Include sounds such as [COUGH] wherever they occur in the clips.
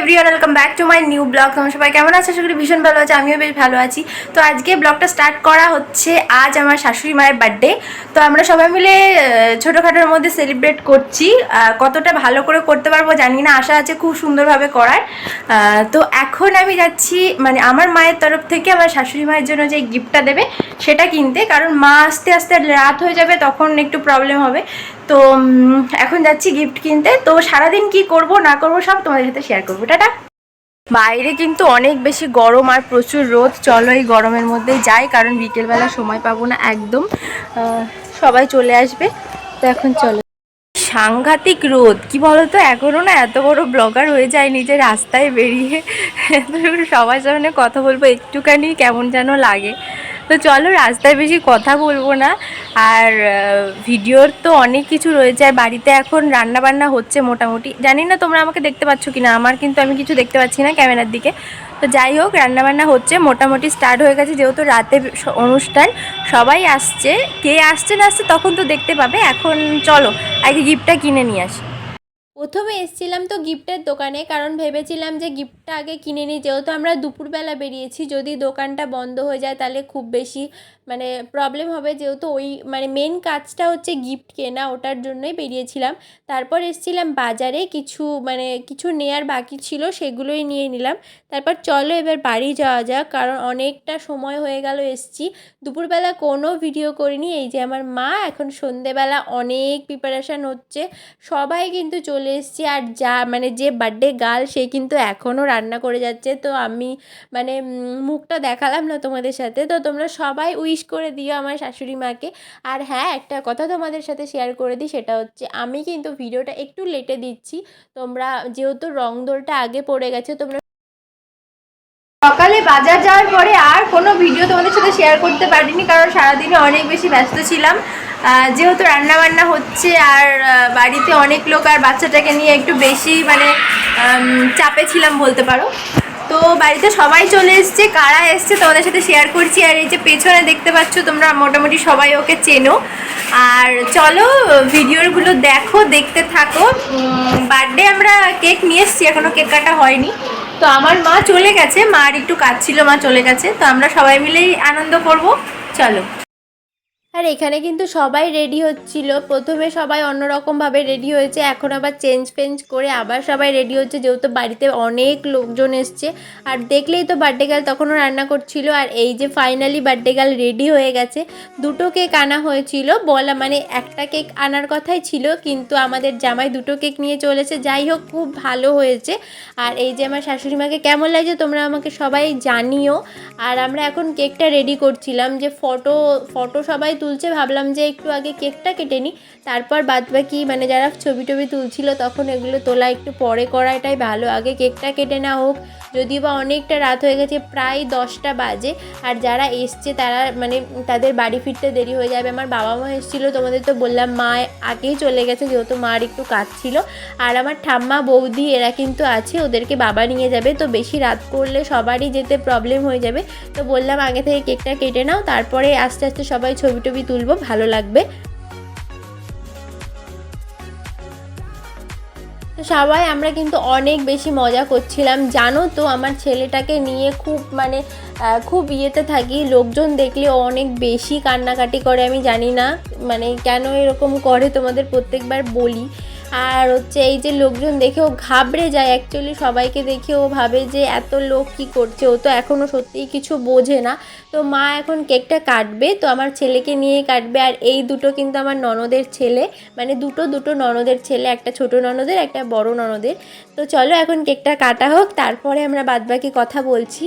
Everyone welcome back to my new vlog তোমার সবাই কেমন আছে? আশা করি ভীষণ ভালো আছে। আমিও বেশ ভালো আছি। তো আজকে ব্লগটা স্টার্ট করা হচ্ছে আজ আমার শাশুড়ি মায়ের বার্থডে তো আমরা সবাই মিলে ছোটোখাটোর মধ্যে সেলিব্রেট করছি। কতটা ভালো করে করতে পারব জানি না। আশা আছে খুব সুন্দরভাবে করার। তো এখন আমি যাচ্ছি মানে আমার মায়ের তরফ থেকে আমার শাশুড়ি মায়ের জন্য যে গিফটটা দেবে, সেটা কিনতে। কারণ মা আস্তে আস্তে রাত হয়ে যাবে, তখন একটু প্রবলেম হবে। তো এখন যাচ্ছি গিফট কিনতে। তো সারাদিন কি করব, না করব, সব তোমাদের সাথে শেয়ার করব। টাটা। বাইরে কিন্তু অনেক বেশি গরম আর প্রচুর রোদ। চলো এই গরমের মধ্যেই যাই, কারণ বিকেলবেলা সময় পাবো না একদম। সবাই চলে আসবে। তো এখন চলো। সাংঘাতিক রোদ। কি বলতো এখনও না এত বড় ব্লগার হয়ে যায়নি যে রাস্তায় বেরিয়ে [LAUGHS] সবার সামনে কথা বলব। একটুখানি কেমন যেন লাগে। তো চলো রাস্তায় বেশি কথা বলব না। আর ভিডিওর তো অনেক কিছু রয়েছে আর বাড়িতে এখন রান্না বান্না হচ্ছে মোটামুটি। জানি না তোমরা আমাকে দেখতে পাচ্ছ কি না আমার কিন্তু আমি কিছু দেখতে পাচ্ছি না ক্যামেরার দিকে। তো যাই হোক, রান্নাবান্না হচ্ছে, মোটামুটি স্টার্ট হয়ে গেছে। যেহেতু রাতে অনুষ্ঠান, সবাই আসছে। কে আসছে না আসছে তখন তো দেখতে পাবে। এখন চলো, আগে গিফটটা কিনে নিয়ে আসি। প্রথমে এসেছিলাম তো গিফটের দোকানে, কারণ ভেবেছিলাম যে গিফটটা আগে কিনে নিই। যেহেতু আমরা দুপুরবেলা বেরিয়েছি, যদি দোকানটা বন্ধ হয়ে যায় তাহলে খুব বেশি মানে প্রবলেম হবে। যেহেতু ওই মানে মেন কাজটা হচ্ছে গিফট কেনা, ওটার জন্যই বেরিয়েছিলাম। তারপর এসেছিলাম বাজারে, কিছু মানে কিছু নেয়ার বাকি ছিল, সেগুলোই নিয়ে নিলাম। তারপর চলো এবার বাড়ি যাওয়া যাক, কারণ অনেকটা সময় হয়ে গেল এসছি। দুপুরবেলা কোনো ভিডিও করিনি, এই যে আমার মা, এখন সন্ধেবেলা অনেক প্রিপারেশান হচ্ছে। সবাই কিন্তু চলে এসেছি আর যা মানে যে বার্থডে গার্ল সে কিন্তু এখনও রান্না করে যাচ্ছে। তো আমি মানে মুখটা দেখালাম না তোমাদের সাথে। তো তোমরা সবাই উইশ করে দিও আমার শাশুড়ি মাকে। আর হ্যাঁ একটা কথা তোমাদের সাথে শেয়ার করে দিই, সেটা হচ্ছে আমি কিন্তু ভিডিওটা একটু লেটে দিচ্ছি। তোমরা যেহেতু রং দোলটা আগে পড়ে গেছে, তোমরা সকালে বাজার যাওয়ার পরে আর কোনো ভিডিও তোমাদের সাথে শেয়ার করতে পারিনি, কারণ সারাদিনে অনেক বেশি ব্যস্ত ছিলাম। যেহেতু রান্না বান্না হচ্ছে আর বাড়িতে অনেক লোক আর বাচ্চাটাকে নিয়ে একটু বেশি মানে চাপে ছিলাম বলতে পারো। তো বাড়িতে সবাই চলে এসছে, কারা এসছে তোমাদের সাথে শেয়ার করছি। আর এই যে পেছনে দেখতে পাচ্ছ তোমরা, মোটামুটি সবাই ওকে চেনো। আর চলো, ভিডিওগুলো দেখো, দেখতে থাকো। বার্থডে আমরা কেক নিয়ে এসছি এখনও কেক কাটা হয়নি। তো আমার মা চলে গেছে, মার একটু কাজ ছিল, মা চলে গেছে। তো আমরা সবাই মিলেই আনন্দ করব। চলো। আর এখানে কিন্তু সবাই রেডি হচ্ছিল। প্রথমে সবাই অন্যরকমভাবে রেডি হয়েছে, এখন আবার চেঞ্জ ফেঞ্জ করে আবার সবাই রেডি হচ্ছে, যেহেতু বাড়িতে অনেক লোকজন এসছে। আর দেখলেই তো বার্থডে গার্ল তখনও রান্না করছিল, আর এই যে ফাইনালি বার্থডে গার্ল রেডি হয়ে গেছে। দুটো কেক আনা হয়েছিল, বলা মানে একটা কেক আনার কথাই ছিল, কিন্তু আমাদের জামাই দুটো কেক নিয়ে চলেছে। যাই হোক, খুব ভালো হয়েছে। আর এই যে আমার শাশুড়ি মাকে কেমন লাগছে তোমরা আমাকে সবাই জানিও। আর আমরা এখন কেকটা রেডি করছিলাম যে ফটো ফটো সবাই তুলছে ভাবলাম যে একটু আগে কেকটা কেটে নিই। তারপর বাদ বাকি মানে যারা ছবি টবি তুলছিল, তখন এগুলো তোলা একটু পরে করা এটাই ভালো। আগে কেকটা কেটে না হোক, যদিও বা অনেকটা রাত হয়ে গেছে, প্রায় দশটা বাজে। আর যারা এসছে, তারা মানে তাদের বাড়ি ফিরতে দেরি হয়ে যাবে। আমার বাবা মা এসেছিল, তোমাদের তো বললাম, মা আগেই চলে গেছে, যেহেতু মার একটু কাজ ছিল। আর আমার ঠাম্মা বৌদি, এরা কিন্তু আছে, ওদেরকে বাবা নিয়ে যাবে। তো বেশি রাত করলে সবারই যেতে প্রবলেম হয়ে যাবে। তো বললাম, আগে থেকে কেকটা কেটে নাও, তারপরে আস্তে আস্তে সবাই ছবি টবি তুলবো, ভালো লাগবে। সবাই আমরা কিন্তু অনেক বেশি মজা করছিলাম। জানো তো, আমার ছেলেটাকে নিয়ে খুব মানে খুব ইয়েতে থাকি। লোকজন দেখলে অনেক বেশি কান্নাকাটি করে, আমি জানি না। মানে কেন এরকম করে তোমাদের প্রত্যেকবার বলি। আর হচ্ছে এই যে লোকজন দেখে ও ঘাবড়ে যায় অ্যাকচুয়ালি সবাইকে দেখে ও ভাবে যে এত লোক কি করছে। ও তো এখনও সত্যিই কিছু বোঝে না। তো মা এখন কেকটা কাটবে, তো আমার ছেলেকে নিয়ে কাটবে। আর এই দুটো কিন্তু আমার ননদের ছেলে মানে দুটো দুটো ননদের ছেলে, একটা ছোট ননদের, একটা বড় ননদের। তো চলো এখন কেকটা কাটা হোক, তারপরে আমরা বাদবাকি কথা বলছি।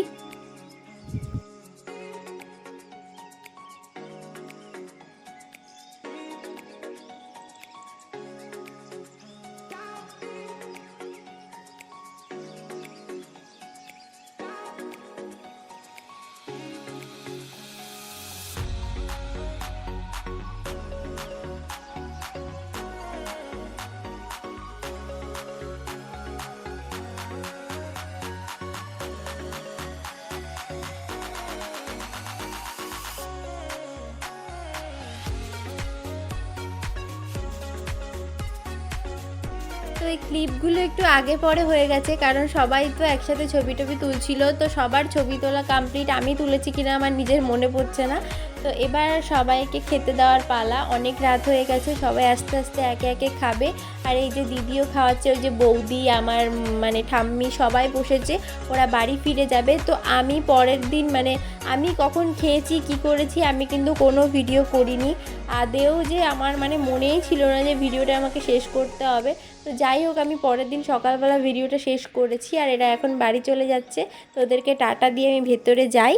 এই ক্লিপগুলো একটু আগে পরে হয়ে গেছে, কারণ সবাই তো একসাথে ছবি টবি তুলছিল, তো সবার ছবি তোলা কমপ্লিট আমি তুলেছি কিনা আমার নিজের মনে পড়ছে না। তো এবার সবাইকে খেতে দেওয়ার পালা। অনেক রাত হয়ে গেছে, সবাই আস্তে আস্তে একে একে খাবে। আর এই যে দিদিও খাওয়াচ্ছে, ওই যে বৌদি, আমার মানে ঠাম্মি সবাই বসেছে, ওরা বাড়ি ফিরে যাবে। তো আমি পরের দিন মানে আমি কখন খেয়েছি, কি করেছি, আমি কিন্তু কোনো ভিডিও করিনি। আদেও যে আমার মানে মনেই ছিল না যে ভিডিওটা আমাকে শেষ করতে হবে। তো যাই হোক, আমি পরের দিন সকালবেলা ভিডিওটা শেষ করেছি, আর এরা এখন বাড়ি চলে যাচ্ছে। তো ওদেরকে টাটা দিয়ে আমি ভেতরে যাই।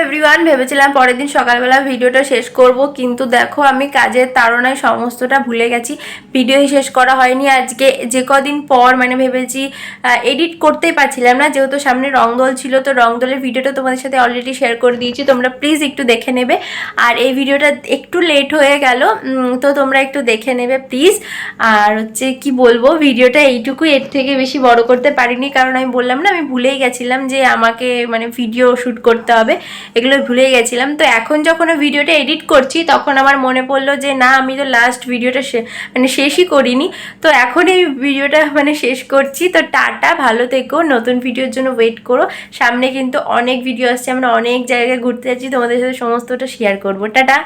এভরিওয়ান ভেবেছিলাম পরের দিন সকালবেলা ভিডিওটা শেষ করব, কিন্তু দেখো আমি কাজের তাড়নায় সমস্তটা ভুলে গেছি। ভিডিও শেষ করা হয়নি আজকে, যে কদিন পর মানে ভেবেছি এডিট করতেই পারছিলাম না, যেহেতু সামনে রংদোল ছিল, তো রংদোলের ভিডিওটা তোমাদের সাথে অলরেডি শেয়ার করে দিয়েছি, তোমরা প্লিজ একটু দেখে নেবে। আর এই ভিডিওটা একটু লেট হয়ে গেল তো তোমরা একটু দেখে নেবে প্লিজ আর হচ্ছে, কি বলব, ভিডিওটা এইটুকু এর থেকে বেশি বড় করতে পারিনি, কারণ আমি বললাম না, আমি ভুলেই গেছিলাম যে আমাকে মানে ভিডিও শ্যুট করতে হবে। এগুলো ভুলে গেছিলাম। তো এখন যখন ভিডিওটা এডিট করছি, তখন আমার মনে পড়ল যে, না, আমি তো লাস্ট ভিডিওটা মানে শেষই করিনি। তো এখন এই ভিডিওটা মানে শেষ করছি। তো টাটা, ভালো থেকো, নতুন ভিডিওর জন্য ওয়েট করো। সামনে কিন্তু অনেক ভিডিও আসছে, আমরা অনেক জায়গায় ঘুরতে যাচ্ছি। তোমাদের সাথে সমস্তটা শেয়ার করব। টাটা!